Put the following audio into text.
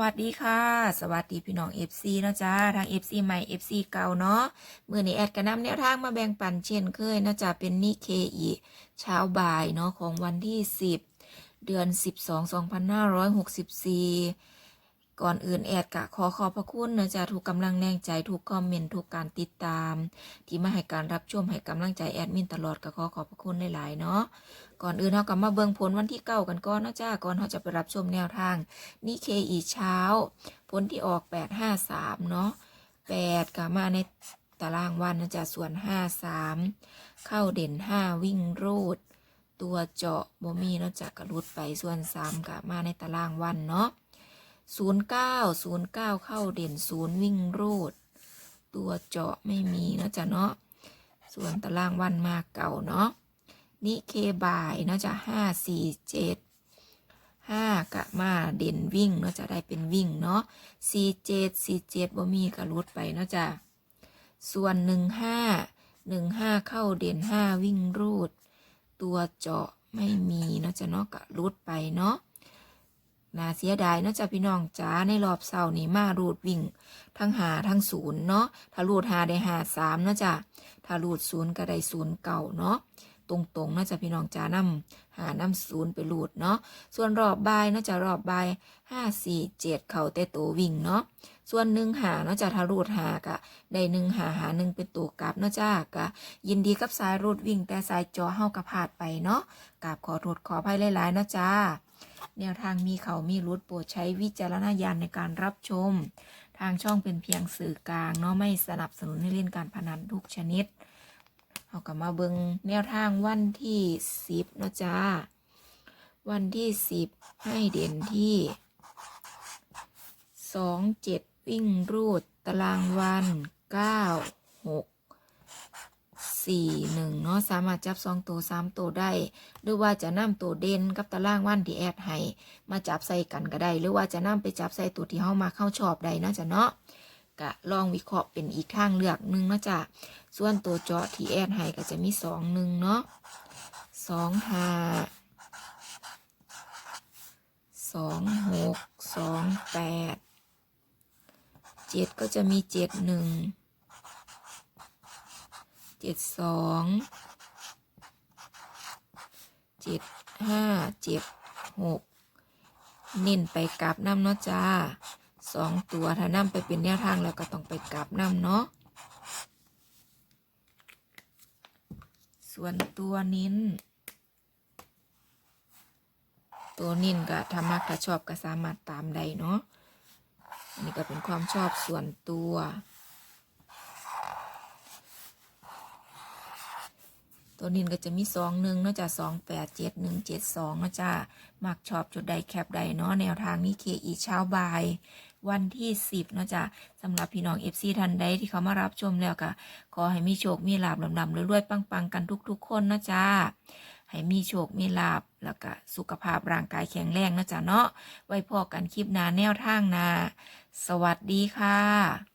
วัสดีค่ะ สวัสดีพี่น้อง FC เนาะจ้าทาง FC ใหม่ FC เก่าเนาะเมื่อนี้แอดกระนำแนวทางมาแบ่งปันเช่นเคยเนาะจ้าเป็นนิเคอีเช้าบ่ายเนาะของวันที่10เดือน12 2564ก่ ก่อนอื่นแอดกะขอขอบพระคุณเนะจ้าทุกกำลังแรงใจทุกคอมเมนต์ทุกการติดตาม ที่มาให้การรับชมให้กำลังใจแอดมินตลอดก็ขอขอบพระคุณหลายๆเนาะก่อนอื่นเรากลับมาเบิ่งผลวันที่เก้ากันก่อนเนาะจ้าก่อนเราจะไปรับชมแนวทางนี่เคอีเช้า ผลที่ออก8 5 3เนาะ8ก็มาในตารางวันนะจ๊ะส่วน5 3เข้าเด่น5วิ่งรูด ตัวเจาะบ่มีเนาะจ๊ะกระลุดไปส่วน3ก็มาในตารางวันเนาะ 09 09เก้าศูนย์เก้าเข้าเด่น0วิ่งรูด ตัวเจาะไม่มีเนาะจ๊ะเนาะส่วนตารางวันมาเก่าเนาะนี่เคบ่ายเนาะจ๊ะ5 4 7ห้ากะมาเด่นวิ่งเนาะจะได้เป็นวิ่งเนาะสี่เจ็ดสี่เจ็ดบ่มีกะรุดไปเนาะจ้ะส่วนหนึ่งห้าหนึ่งห้าเข้าเด่นห้าวิ่งรูด ตัวเจาะไม่มีเนาะจะเนาะกะรุดไปเนาะ น่าเสียดายเนาะจ้ะพี่น้องจ๋าในรอบเสาร์นี้มารูดวิ่ง ทั้งหาทั้งศูนย์เนาะถ้ารูดหาได้หาสามเนาะจ้ะถ้ารูดศูนย์ก็ได้ศูนย์เก่าเนาะ ตรงๆเนาะจ้ะพี่น้องจ๋านำหาน้ำศูนย์ไปหลูดเนาะส่วนรอบบ่ายเนาะจะรอบบายห้าสี่เจ็ดเข่าแต่ตัววิ่งเนาะส่วนหนึ่งหาเนาะจะทารูดหากะได้หนึ่งหาหาหนึ่งเป็นตัวกลับเนาะจ้ากะยินดีกับสายรูดวิ่งแต่สายจอเฮากระพาดไปเนาะกราบขอโทษขออภัยหลายๆเนาะจ้าแนวทางมีเขามีรุดโปรดใช้วิจารณญาณในการรับชม ทางช่องเป็นเพียงสื่อกลางเนาะไม่สนับสนุนให้เล่นการพนันทุกชนิด เอากลับมาเบิงแนวทางวันที่สิบเนาะจ้า วันที่สิบให้เด่นที่สองเจ็ดวิ่งรูดตารางวันเก้าหกสี่หนึ่งเนาะสามารถจับสองตัวสามตัวได้ หรือว่าจะนำตัวเด่นกับตารางวันที่แอดให้มาจับใส่กันก็ได้ หรือว่าจะนำไปจับใส่ตัวที่เข้ามาเข้าชอบได้นะจ๊ะเนาะ กะลองวิเคราะห์เป็นอีกทางเลือกหนึ่งเนาะจ้ะส่วนตัวเจาะที่แอดให้ก็จะมีสองหนึ่งเนาะสองห้าสองหกสองแปดเจ็ดก็จะมีเจ็ดหนึ่งเจ็ดสองเจ็ดห้าเจ็ดหกเน้นไปกลับน้ำเนาะจ้า สองตัวถ้านํไปเป็นแนวทางแล้วก็ต้องไปกลับน้ำเนาะส่วนตัวนิ้น ตัวนิ้นก็ถ้ามักถ้าชอบก็สามารถตามได้เนาะอันนี้ก็เป็นความชอบส่วนตัว ตัวนินก็จะมีสองหนึ่งนาะจ้ะสองแปดเจ็ดหนึ่งเจ็ดสองนะจ้ะมักชอบจุดใดแคปใดเนาะแนวทางนี้เคอีเช้าบ่าย วันที่สิบเนาะจ้ะสำหรับพี่น้องเอฟซีทันใดที่เขามารับชมแล้วก็ขอให้มีโชค มีลาบลำลำรวยๆปังๆ กันทุกๆ คนนะจ้ะให้มีโชค มีลาบแล้วก็สุขภาพร่างกายแข็งแรงนะจ๊ะเนาะไว้พอกันคลิปหน้าแนวทางนา สวัสดีค่ะ